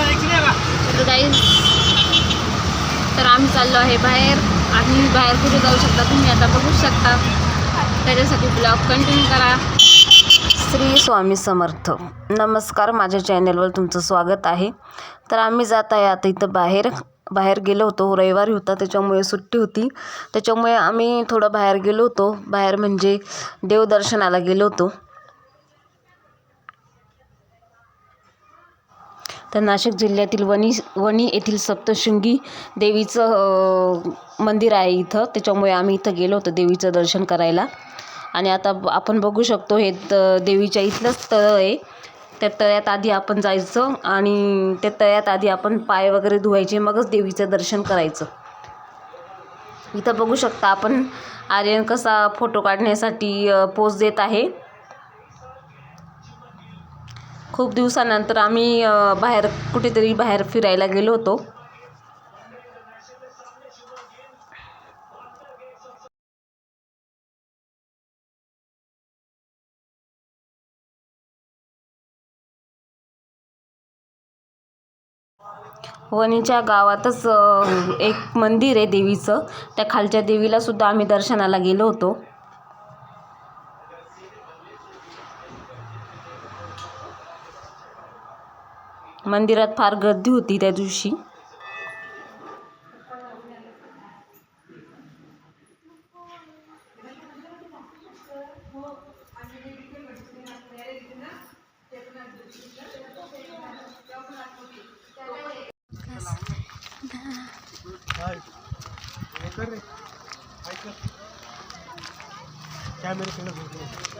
तर तर आम्ही चाललो आहे बाहेर. आम्ही बाहेर कुठे जाऊ शकता तुम्ही आता बघू शकता. त्याच्यासाठी ब्लॉग कंटिन्यू करा. श्री स्वामी समर्थ. नमस्कार माझ्या चॅनलवर तुमचं स्वागत आहे. तर आम्ही जात आहे आता इथं बाहेर. बाहेर गेलो होतो रविवारी होता त्याच्यामुळे सुट्टी होती. त्याच्यामुळे आम्ही थोडं बाहेर गेलो होतो. बाहेर म्हणजे देवदर्शनाला गेलो होतो. तर नाशिक जिल्ह्यातील वणी वणी येथील सप्तशृंगी देवीचं मंदिर आहे इथं. त्याच्यामुळे आम्ही इथं गेलो होतो देवीचं दर्शन करायला. आणि आता आपण बघू शकतो हे त देवीच्या इथलंच तळ आहे. त्या तळ्यात आधी आपण जायचं आणि त्या तळ्यात आधी आपण पाय वगैरे धुवायचे मगच देवीचं दर्शन करायचं. इथं बघू शकता आपण आर्यन कसा फोटो काढण्यासाठी पोज देत आहे. खूप दिवसानंतर आम्ही बाहेर कुठेतरी बाहेर फिरायला गेलो होतो. वणीच्या गावातच एक मंदिर आहे देवीचं. त्या खालच्या देवीला सुद्धा आम्ही दर्शनाला गेलो होतो. मंदिरात फार गर्दी होती त्या दिवशी. तो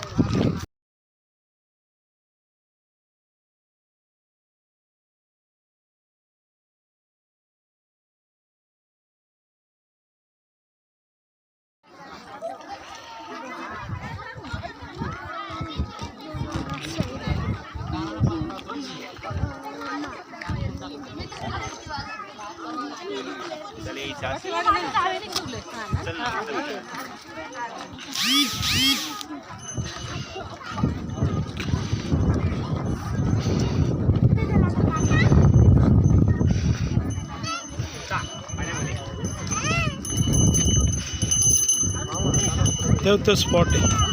तो स्पॉट आहे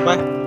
拜。拜